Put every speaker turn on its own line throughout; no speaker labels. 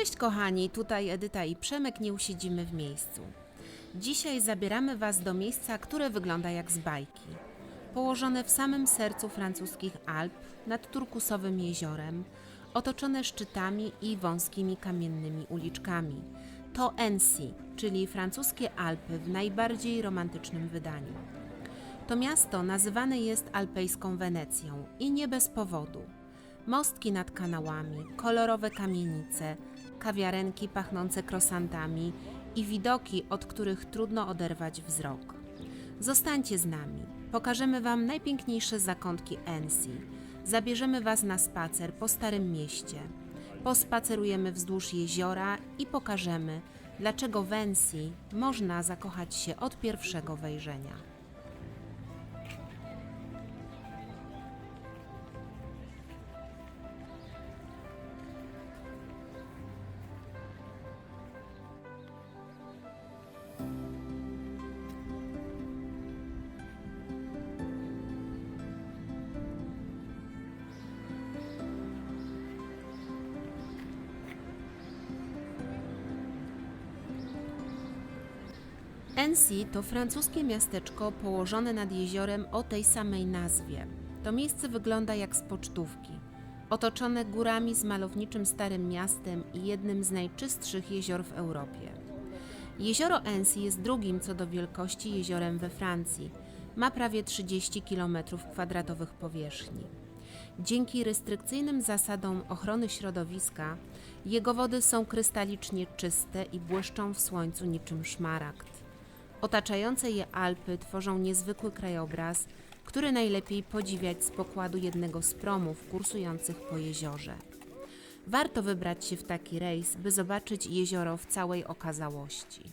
Cześć kochani, tutaj Edyta i Przemek, nie usiedzimy w miejscu. Dzisiaj zabieramy Was do miejsca, które wygląda jak z bajki. Położone w samym sercu francuskich Alp, nad turkusowym jeziorem, otoczone szczytami i wąskimi kamiennymi uliczkami. To Annecy, czyli francuskie Alpy w najbardziej romantycznym wydaniu. To miasto nazywane jest alpejską Wenecją i nie bez powodu. Mostki nad kanałami, kolorowe kamienice, kawiarenki pachnące krosantami i widoki, od których trudno oderwać wzrok. Zostańcie z nami. Pokażemy Wam najpiękniejsze zakątki Annecy. Zabierzemy Was na spacer po Starym Mieście. Pospacerujemy wzdłuż jeziora i pokażemy, dlaczego w Annecy można zakochać się od pierwszego wejrzenia. Annecy to francuskie miasteczko położone nad jeziorem o tej samej nazwie. To miejsce wygląda jak z pocztówki. Otoczone górami z malowniczym starym miastem i jednym z najczystszych jezior w Europie. Jezioro Annecy jest drugim co do wielkości jeziorem we Francji. Ma prawie 30 km2 powierzchni. Dzięki restrykcyjnym zasadom ochrony środowiska, jego wody są krystalicznie czyste i błyszczą w słońcu niczym szmaragd. Otaczające je Alpy tworzą niezwykły krajobraz, który najlepiej podziwiać z pokładu jednego z promów kursujących po jeziorze. Warto wybrać się w taki rejs, by zobaczyć jezioro w całej okazałości.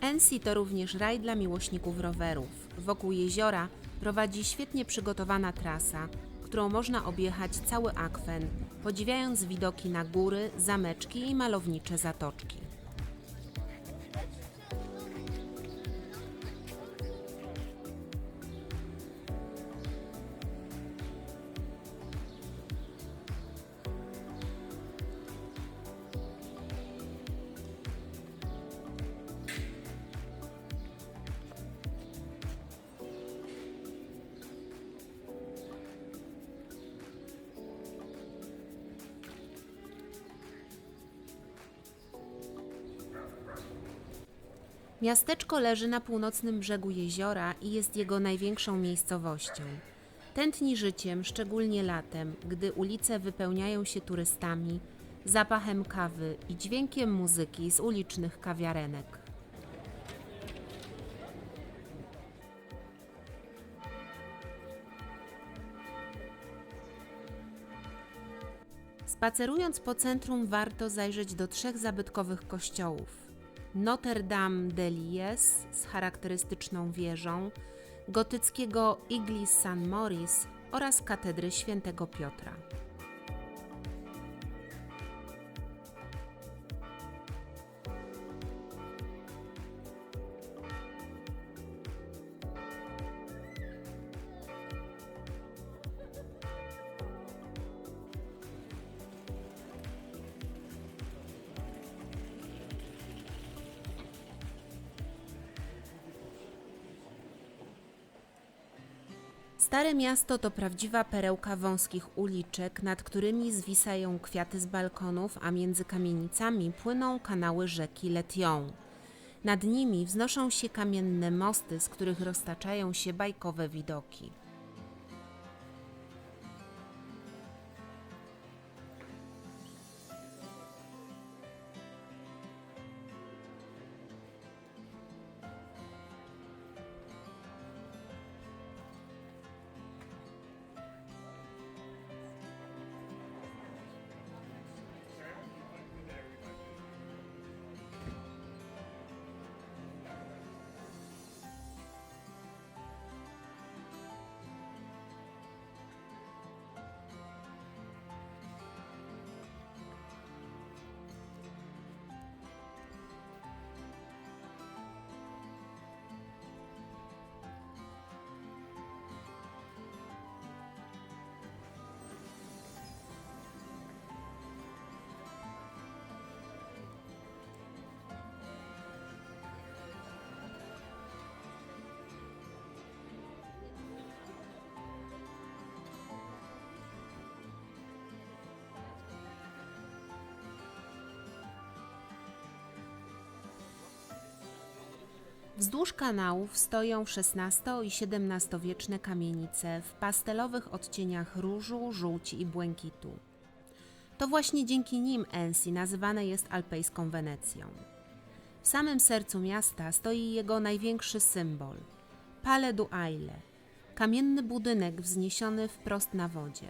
Annecy to również raj dla miłośników rowerów. Wokół jeziora prowadzi świetnie przygotowana trasa, którą można objechać cały akwen, podziwiając widoki na góry, zameczki i malownicze zatoczki. Miasteczko leży na północnym brzegu jeziora i jest jego największą miejscowością. Tętni życiem, szczególnie latem, gdy ulice wypełniają się turystami, zapachem kawy i dźwiękiem muzyki z ulicznych kawiarenek. Spacerując po centrum warto zajrzeć do trzech zabytkowych kościołów. Notre Dame de Lies z charakterystyczną wieżą, gotyckiego Iglis San Maurice oraz katedry świętego Piotra. Stare miasto to prawdziwa perełka wąskich uliczek, nad którymi zwisają kwiaty z balkonów, a między kamienicami płyną kanały rzeki Letion. Nad nimi wznoszą się kamienne mosty, z których roztaczają się bajkowe widoki. Wzdłuż kanałów stoją XVI i XVII-wieczne kamienice w pastelowych odcieniach różu, żółci i błękitu. To właśnie dzięki nim Ensi nazywane jest alpejską Wenecją. W samym sercu miasta stoi jego największy symbol Palais du Aile, kamienny budynek wzniesiony wprost na wodzie.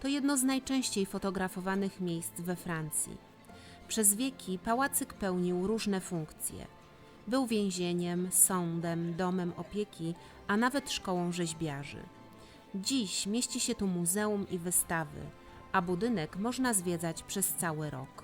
To jedno z najczęściej fotografowanych miejsc we Francji. Przez wieki pałacyk pełnił różne funkcje. Był więzieniem, sądem, domem opieki, a nawet szkołą rzeźbiarzy. Dziś mieści się tu muzeum i wystawy, a budynek można zwiedzać przez cały rok.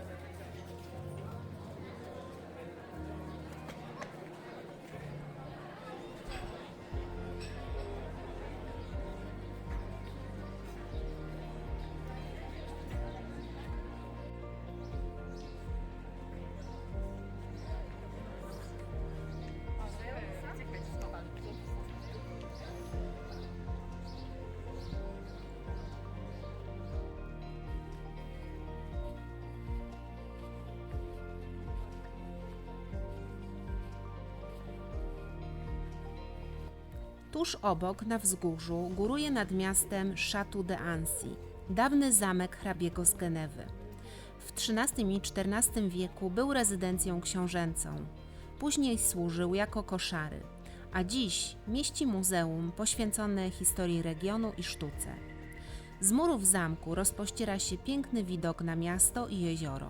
Tuż obok, na wzgórzu, góruje nad miastem Château de Annecy, dawny zamek hrabiego z Genewy. W XIII i XIV wieku był rezydencją książęcą. Później służył jako koszary, a dziś mieści muzeum poświęcone historii regionu i sztuce. Z murów zamku rozpościera się piękny widok na miasto i jezioro.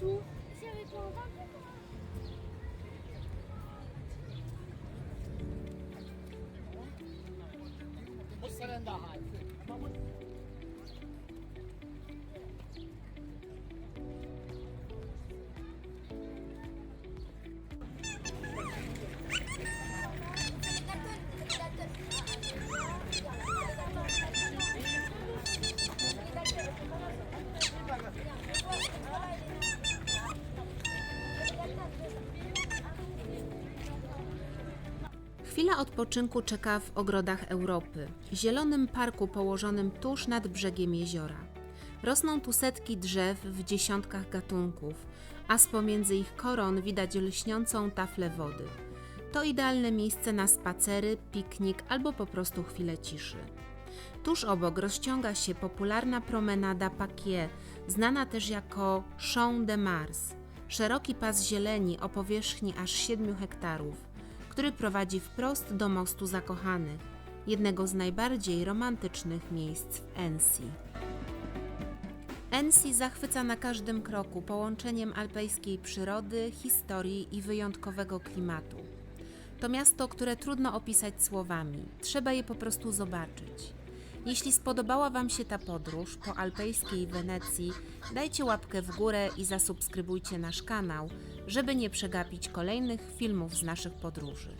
Tout.
Odpoczynku czeka w ogrodach Europy, zielonym parku położonym tuż nad brzegiem jeziora. Rosną tu setki drzew w dziesiątkach gatunków, a z pomiędzy ich koron widać lśniącą taflę wody. To idealne miejsce na spacery, piknik albo po prostu chwilę ciszy. Tuż obok rozciąga się popularna promenada Paquier, znana też jako Champ de Mars, szeroki pas zieleni o powierzchni aż 7 hektarów, który prowadzi wprost do Mostu Zakochanych, jednego z najbardziej romantycznych miejsc w Ensi. Ensi zachwyca na każdym kroku połączeniem alpejskiej przyrody, historii i wyjątkowego klimatu. To miasto, które trudno opisać słowami, trzeba je po prostu zobaczyć. Jeśli spodobała Wam się ta podróż po alpejskiej Wenecji, dajcie łapkę w górę i zasubskrybujcie nasz kanał, żeby nie przegapić kolejnych filmów z naszych podróży.